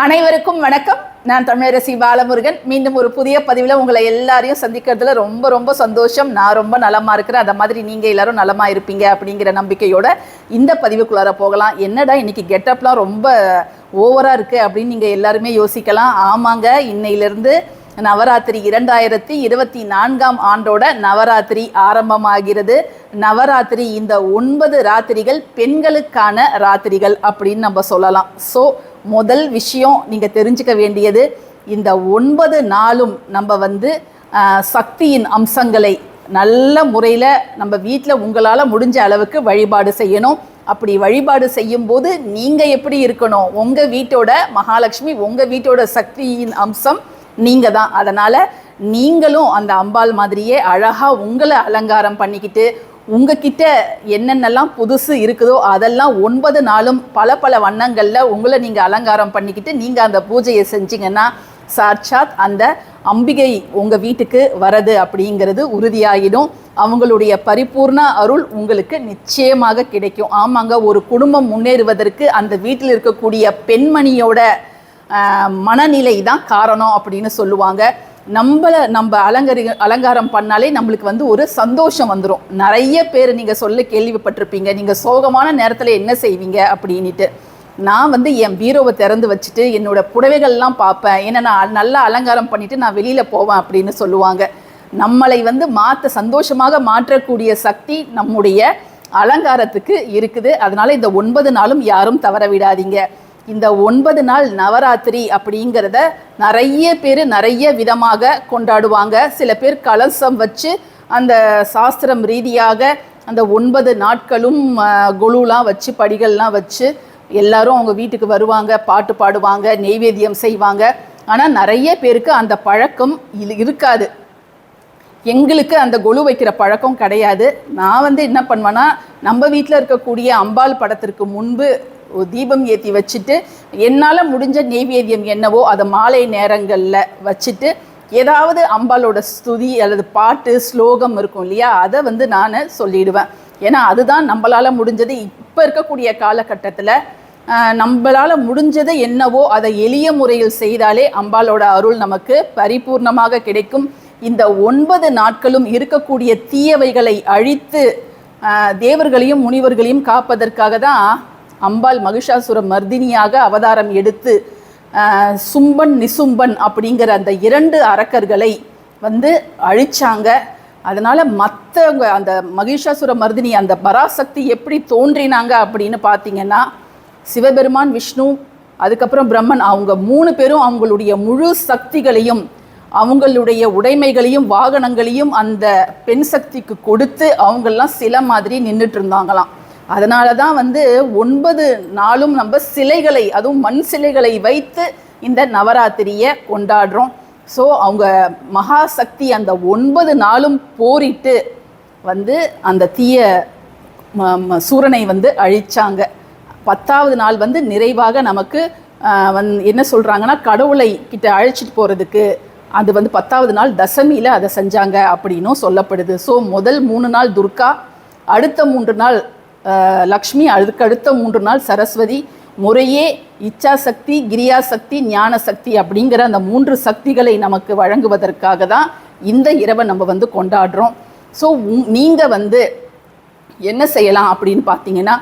அனைவருக்கும் வணக்கம். நான் தமிழரசி பாலமுருகன். மீண்டும் ஒரு புதிய பதிவில் உங்களை எல்லாரையும் சந்திக்கிறதுல ரொம்ப ரொம்ப சந்தோஷம். நான் ரொம்ப நலமாக இருக்கிறேன். அந்த மாதிரி நீங்கள் எல்லாரும் நலமாக இருப்பீங்க அப்படிங்கிற நம்பிக்கையோட இந்த பதிவுக்குள்ளார போகலாம். என்னடா இன்னைக்கு கெட்டப்லாம் ரொம்ப ஓவராக இருக்குது அப்படின்னு நீங்கள் எல்லாருமே யோசிக்கலாம். ஆமாங்க இன்னையிலிருந்து நவராத்திரி இரண்டாயிரத்தி இருபத்தி நான்காம் ஆண்டோட நவராத்திரி ஆரம்பமாகிறது. நவராத்திரி இந்த ஒன்பது ராத்திரிகள் பெண்களுக்கான ராத்திரிகள் அப்படின்னு நம்ம சொல்லலாம். ஸோ முதல் விஷயம் நீங்கள் தெரிஞ்சுக்க வேண்டியது இந்த ஒன்பது நாளும் நம்ம வந்து சக்தியின் அம்சங்களை நல்ல முறையில் நம்ம வீட்டில் உங்களால் முடிஞ்ச அளவுக்கு வழிபாடு செய்யணும். அப்படி வழிபாடு செய்யும்போது நீங்கள் எப்படி இருக்கணும்? உங்கள் வீட்டோட மகாலட்சுமி உங்கள் வீட்டோட சக்தியின் அம்சம் நீங்கள் தான். அதனால் நீங்களும் அந்த அம்பாள் மாதிரியே அழகாக உங்களை அலங்காரம் பண்ணிக்கிட்டு உங்ககிட்ட என்னென்னலாம் புதுசு இருக்குதோ அதெல்லாம் ஒன்பது நாளும் பல பல வண்ணங்களில் உங்களை நீங்கள் அலங்காரம் பண்ணிக்கிட்டு நீங்கள் அந்த பூஜையை செஞ்சீங்கன்னா சாட்சாத் அந்த அம்பிகை உங்கள் வீட்டுக்கு வரது அப்படிங்கிறது உறுதியாகிடும் அவங்களுடைய பரிபூர்ண அருள் உங்களுக்கு நிச்சயமாக கிடைக்கும். ஆமாங்க ஒரு குடும்பம் முன்னேறுவதற்கு அந்த வீட்டில் இருக்கக்கூடிய பெண்மணியோட மனநிலை தான் காரணம் அப்படின்னு சொல்லுவாங்க. நம்மளை நம்ம அலங்கரி அலங்காரம் பண்ணாலே நம்மளுக்கு வந்து ஒரு சந்தோஷம் வந்துடும் நிறைய பேர் நீங்கள் சொல்ல கேள்விப்பட்டிருப்பீங்க. நீங்கள் சோகமான நேரத்தில் என்ன செய்வீங்க அப்படின்ட்டு நான் வந்து என் பீரோவை திறந்து வச்சுட்டு என்னோட புடவைகள்லாம் பார்ப்பேன். ஏன்னா நான் நல்லா அலங்காரம் பண்ணிவிட்டு நான் வெளியில் போவேன் அப்படின்னு சொல்லுவாங்க. நம்மளை வந்து மாற்ற சந்தோஷமாக மாற்றக்கூடிய சக்தி நம்முடைய அலங்காரத்துக்கு இருக்குது. அதனால் இந்த ஒன்பது நாளும் யாரும் தவற விடாதீங்க. இந்த ஒன்பது நாள் நவராத்திரி அப்படிங்கிறத நிறைய பேர் நிறைய விதமாக கொண்டாடுவாங்க. சில பேர் கலசம் வச்சு அந்த சாஸ்திரம் ரீதியாக அந்த ஒன்பது நாட்களும் கொலுலாம் வச்சு படிகள்லாம் வச்சு எல்லாரும் அவங்க வீட்டுக்கு வருவாங்க பாட்டு பாடுவாங்க நெய்வேத்தியம் செய்வாங்க. ஆனால் நிறைய பேருக்கு அந்த பழக்கம் இருக்காது. எங்களுக்கு அந்த கொலு வைக்கிற பழக்கம் கிடையாது. நான் வந்து என்ன பண்ணுவேன்னா நம்ம வீட்டில் இருக்கக்கூடிய அம்பாள் படத்திற்கு முன்பு ஒரு தீபம் ஏற்றி வச்சுட்டு என்னால் முடிஞ்ச நெய்வேத்தியம் என்னவோ அதை மாலை நேரங்களில் வச்சுட்டு ஏதாவது அம்பாலோட ஸ்துதி அல்லது பாட்டு ஸ்லோகம் இருக்கும் இல்லையா? அதை வந்து நான் சொல்லிடுவேன். ஏன்னா அதுதான் நம்மளால் முடிஞ்சது. இப்போ இருக்கக்கூடிய காலகட்டத்தில் நம்மளால் முடிஞ்சது என்னவோ அதை எளிய முறையில் செய்தாலே அம்பாலோட அருள் நமக்கு பரிபூர்ணமாக கிடைக்கும். இந்த ஒன்பது நாட்களும் இருக்கக்கூடிய தீயவைகளை அழித்து தேவர்களையும் முனிவர்களையும் காப்பதற்காக தான் அம்பாள் மகிஷாசுர மர்தினியாக அவதாரம் எடுத்து சும்பன் நிசும்பன் அப்படிங்கிற அந்த இரண்டு அரக்கர்களை வந்து அழிச்சாங்க. அதனால் மற்றவங்க அந்த மகிஷாசுர மர்தினி அந்த பராசக்தி எப்படி தோன்றினாங்க அப்படின்னு பார்த்தீங்கன்னா சிவபெருமான் விஷ்ணு அதுக்கப்புறம் பிரம்மன் அவங்க மூணு பேரும் அவங்களுடைய முழு சக்திகளையும் அவங்களுடைய உடைமைகளையும் வாகனங்களையும் அந்த பெண் சக்திக்கு கொடுத்து அவங்கெல்லாம் சில மாதிரி நின்றுட்டு இருந்தாங்களாம். அதனால தான் வந்து ஒன்பது நாளும் நம்ம சிலைகளை அதுவும் மண் சிலைகளை வைத்து இந்த நவராத்திரியை கொண்டாடுறோம். ஸோ அவங்க மகாசக்தி அந்த ஒன்பது நாளும் போரிட்டு வந்து அந்த தீய ம- சூரனை வந்து அழிச்சாங்க. பத்தாவது நாள் வந்து நிறைவாக நமக்கு வந் என்ன சொல்கிறாங்கன்னா கடவுளை கிட்ட அழைச்சிட்டு போகிறதுக்கு அது வந்து பத்தாவது நாள் தசமியில் அதை செஞ்சாங்க அப்படின்னும் சொல்லப்படுது. ஸோ முதல் மூணு நாள் துர்கா அடுத்த மூன்று நாள் லக்ஷ்மி அதுக்கடுத்த மூன்று நாள் சரஸ்வதி முறையே இச்சாசக்தி கிரியாசக்தி கிரியா சக்தி ஞான சக்தி அப்படிங்கிற அந்த மூன்று சக்திகளை நமக்கு வழங்குவதற்காக தான் இந்த இரவை நம்ம வந்து கொண்டாடுறோம். ஸோ நீங்கள் வந்து என்ன செய்யலாம் அப்படின்னு பார்த்தீங்கன்னா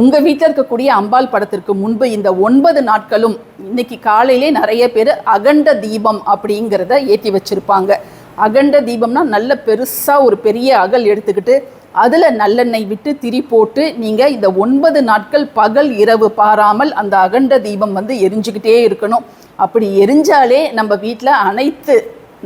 உங்கள் வீட்டில் இருக்கக்கூடிய அம்பாள் படத்திற்கு முன்பு இந்த ஒன்பது நாட்களும் இன்னைக்கு காலையிலே நிறைய பேர் அகண்ட தீபம் அப்படிங்கிறத ஏற்றி வச்சுருப்பாங்க. அகண்ட தீபம்னா நல்ல பெருசாக ஒரு பெரிய அகல் எடுத்துக்கிட்டு அதில் நல்லெண்ணெய் விட்டு திரி போட்டு நீங்கள் இந்த ஒன்பது நாட்கள் பகல் இரவு பாராமல் அந்த அகண்ட தீபம் வந்து எரிஞ்சுக்கிட்டே இருக்கணும். அப்படி எரிஞ்சாலே நம்ம வீட்டில் அனைத்து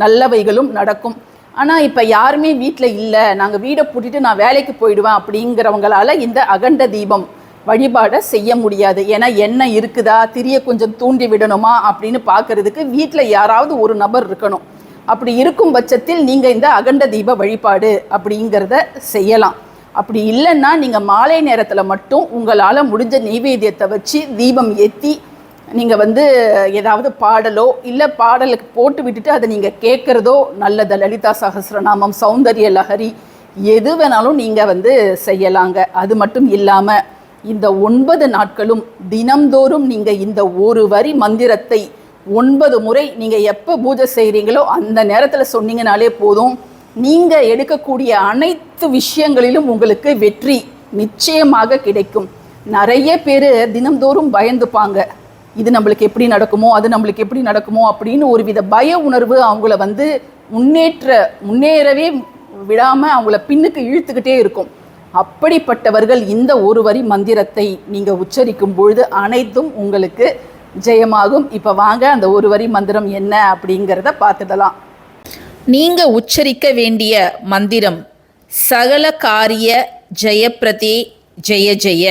நல்லவைகளும் நடக்கும். ஆனால் இப்போ யாருமே வீட்டில் இல்லை நாங்கள் வீடை பூட்டிட்டு நான் வேலைக்கு போயிடுவேன் அப்படிங்கிறவங்களால இந்த அகண்ட தீபம் வழிபாடை செய்ய முடியாது. ஏன்னா எண்ணெய் இருக்குதா திரிய கொஞ்சம் தூண்டி விடணுமா அப்படின்னு பார்க்கறதுக்கு வீட்டில் யாராவது ஒரு நபர் இருக்கணும். அப்படி இருக்கும் பட்சத்தில் நீங்கள் இந்த அகண்ட தீப வழிபாடு அப்படிங்கிறத செய்யலாம். அப்படி இல்லைன்னா நீங்கள் மாலை நேரத்தில் மட்டும் உங்களால் முடிஞ்ச நெய்வேத்தியத்தை வச்சு தீபம் ஏற்றி நீங்கள் வந்து ஏதாவது பாடலோ இல்லை பாடலுக்கு போட்டு விட்டுட்டு அதை நீங்கள் கேட்குறதோ நல்லது. லலிதா சகசிரநாமம் சௌந்தரிய லஹரி எது வேணாலும் நீங்கள் வந்து செய்யலாங்க. அது மட்டும் இல்லாமல் இந்த ஒன்பது நாட்களும் தினம்தோறும் நீங்கள் இந்த ஒரு வரி மந்திரத்தை ஒன்பது முறை நீங்கள் எப்போ பூஜை செய்கிறீங்களோ அந்த நேரத்தில் சொன்னீங்கனாலே போதும். நீங்கள் எடுக்கக்கூடிய அனைத்து விஷயங்களிலும் உங்களுக்கு வெற்றி நிச்சயமாக கிடைக்கும். நிறைய பேர் தினம்தோறும் பயந்துப்பாங்க. இது நம்மளுக்கு எப்படி நடக்குமோ அது நம்மளுக்கு எப்படி நடக்குமோ அப்படின்னு ஒரு வித பய உணர்வு அவங்கள வந்து முன்னேற்ற முன்னேறவே விடாமல் அவங்கள பின்னுக்கு இழுத்துக்கிட்டே இருக்கும். அப்படிப்பட்டவர்கள் இந்த ஒரு வரி மந்திரத்தை நீங்கள் உச்சரிக்கும் பொழுது அனைத்தும் உங்களுக்கு ஜெயமாகும். இப்போ வாங்க அந்த ஒரு வரி மந்திரம் என்ன அப்படிங்கிறத பார்த்துடலாம். நீங்க உச்சரிக்க வேண்டிய மந்திரம் சகல காரிய ஜெயப்பிரதே ஜெய ஜெய.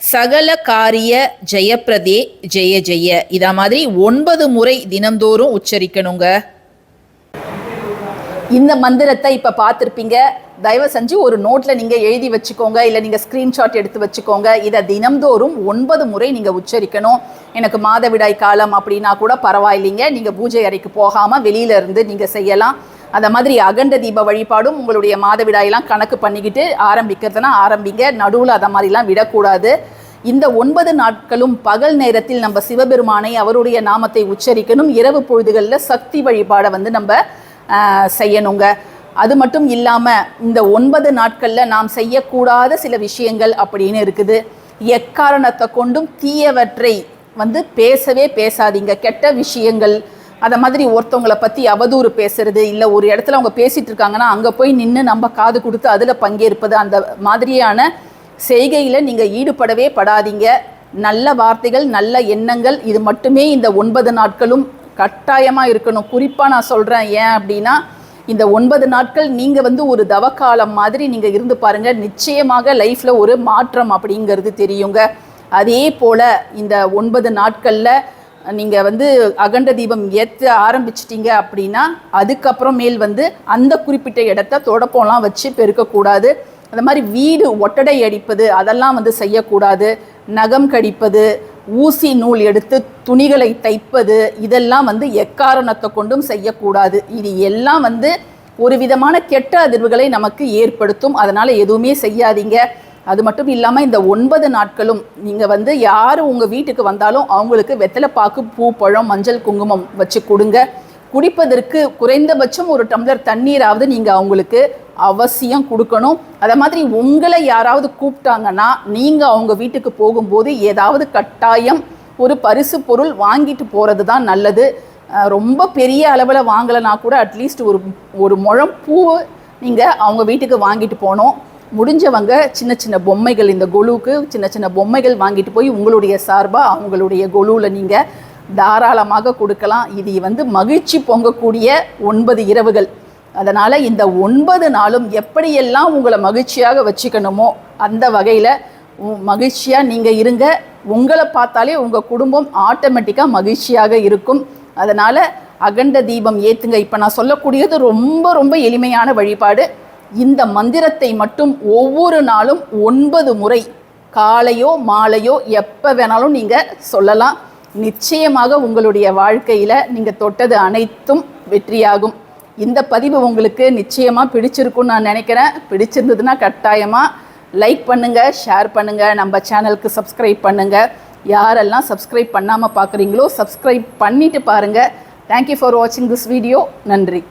சகல காரிய ஜெயப்பிரதே ஜெய ஜெய. இத மாதிரி ஒன்பது முறை தினம்தோறும் உச்சரிக்கணுங்க. இந்த மந்திரத்தை இப்போ பார்த்துருப்பீங்க. தயவு செஞ்சு ஒரு நோட்டில் நீங்கள் எழுதி வச்சுக்கோங்க இல்லை நீங்கள் ஸ்க்ரீன்ஷாட் எடுத்து வச்சுக்கோங்க. இதை தினம்தோறும் ஒன்பது முறை நீங்கள் உச்சரிக்கணும். எனக்கு மாதவிடாய் காலம் அப்படின்னா கூட பரவாயில்லைங்க. நீங்கள் பூஜை அறைக்கு போகாமல் வெளியில இருந்து நீங்கள் செய்யலாம். அந்த மாதிரி அகண்ட தீப வழிபாடும் உங்களுடைய மாதவிடாயெல்லாம் கணக்கு பண்ணிக்கிட்டு ஆரம்பிக்கிறதுனா ஆரம்பிங்க. நடுவில் அதை மாதிரிலாம் விடக்கூடாது. இந்த ஒன்பது நாட்களும் பகல் நேரத்தில் நம்ம சிவபெருமானை அவருடைய நாமத்தை உச்சரிக்கணும். இரவு பொழுதுகளில் சக்தி வழிபாடை வந்து நம்ம செய்யணுங்க. அது மட்டும் இல்லாமல் இந்த ஒன்பது நாட்களில் நாம் செய்யக்கூடாத சில விஷயங்கள் அப்படின்னு இருக்குது. எக்காரணத்தை கொண்டும் தீயவற்றை வந்து பேசவே பேசாதீங்க. கெட்ட விஷயங்கள் அதை மாதிரி ஒருத்தவங்கள பற்றி அவதூறு பேசுறது இல்லை ஒரு இடத்துல அவங்க பேசிகிட்டு இருக்காங்கன்னா அங்கே போய் நின்று நம்ம காது கொடுத்து அதில் பங்கேற்பது அந்த மாதிரியான செய்கையில் நீங்கள் ஈடுபடவே படாதீங்க. நல்ல வார்த்தைகள் நல்ல எண்ணங்கள் இது மட்டுமே இந்த ஒன்பது நாட்களும் கட்டாயமாக இருக்கணும். குறிப்பாக நான் சொல்கிறேன் ஏன் அப்படின்னா இந்த ஒன்பது நாட்கள் நீங்கள் வந்து ஒரு தவக்காலம் மாதிரி நீங்கள் இருந்து பாருங்கள் நிச்சயமாக லைஃப்பில் ஒரு மாற்றம் அப்படிங்கிறது தெரியுங்க. அதே போல் இந்த ஒன்பது நாட்களில் நீங்கள் வந்து அகண்ட தீபம் ஏற்ற ஆரம்பிச்சிட்டீங்க அப்படின்னா அதுக்கப்புறமேல் வந்து அந்த குறிப்பிட்ட இடத்த தொடப்பம்லாம் வச்சு பெருக்கக்கூடாது அந்த மாதிரி வீடு ஒட்டடை அடிப்பது அதெல்லாம் வந்து செய்யக்கூடாது. நகம் கடிப்பது ஊசி நூல் எடுத்து துணிகளை தைப்பது இதெல்லாம் வந்து எக்காரணத்தை கொண்டும் செய்யக்கூடாது. இது எல்லாம் வந்து ஒரு விதமான கெட்ட அதிர்வுகளை நமக்கு ஏற்படுத்தும். அதனால் எதுவுமே செய்யாதீங்க. அது மட்டும் இல்லாமல் இந்த ஒன்பது நாட்களும் நீங்கள் வந்து யார் உங்கள் வீட்டுக்கு வந்தாலும் அவங்களுக்கு வெத்தலைப்பாக்கு பூ பழம் மஞ்சள் குங்குமம் வச்சு கொடுங்க. குடிப்பதற்கு குறைந்தபட்சம் ஒரு டம்ளர் தண்ணீராவது நீங்கள் அவங்களுக்கு அவசியம் கொடுக்கணும். அதை மாதிரி உங்களை யாராவது கூப்பிட்டாங்கன்னா நீங்கள் அவங்க வீட்டுக்கு போகும்போது ஏதாவது கட்டாயம் ஒரு பரிசு பொருள் வாங்கிட்டு போகிறது தான் நல்லது ரொம்ப பெரிய அளவில் வாங்கலைனா கூட அட்லீஸ்ட் ஒரு ஒரு முழம் பூ நீங்கள் அவங்க வீட்டுக்கு வாங்கிட்டு போகணும். முடிஞ்சவங்க சின்ன சின்ன பொம்மைகள் இந்த கொலுவுக்கு சின்ன சின்ன பொம்மைகள் வாங்கிட்டு போய் உங்களுடைய சார்பாக அவங்களுடைய கொலுவில் நீங்கள் தாராளமாக கொடுக்கலாம். இது வந்து மகிழ்ச்சி பொங்கக்கூடிய ஒன்பது இரவுகள். அதனால் இந்த ஒன்பது நாளும் எப்படியெல்லாம் உங்களை மகிழ்ச்சியாக வச்சுக்கணுமோ அந்த வகையில் மகிழ்ச்சியாக நீங்கள் இருங்க. உங்களை பார்த்தாலே உங்கள் குடும்பம் ஆட்டோமேட்டிக்காக மகிழ்ச்சியாக இருக்கும். அதனால் அகண்ட தீபம் ஏற்றுங்க இப்போ நான் சொல்லக்கூடியது ரொம்ப ரொம்ப எளிமையான வழிபாடு. இந்த மந்திரத்தை மட்டும் ஒவ்வொரு நாளும் ஒன்பது முறை காலையோ மாலையோ எப்போ வேணாலும் நீங்கள் சொல்லலாம். நிச்சயமாக உங்களுடைய வாழ்க்கையில் நீங்கள் தொட்டது அனைத்தும் வெற்றியாகும். இந்த பதிவு உங்களுக்கு நிச்சயமாக பிடிச்சிருக்கும்னு நான் நினைக்கிறேன். பிடிச்சிருந்ததுன்னா கட்டாயமாக லைக் பண்ணுங்கள் ஷேர் பண்ணுங்கள் நம்ம சேனலுக்கு சப்ஸ்கிரைப் பண்ணுங்கள் யாரெல்லாம் சப்ஸ்கிரைப் பண்ணாமல் பார்க்குறீங்களோ சப்ஸ்கிரைப் பண்ணிவிட்டு பாருங்கள் தேங்க்யூ ஃபார் வாட்சிங் திஸ் வீடியோ நன்றி.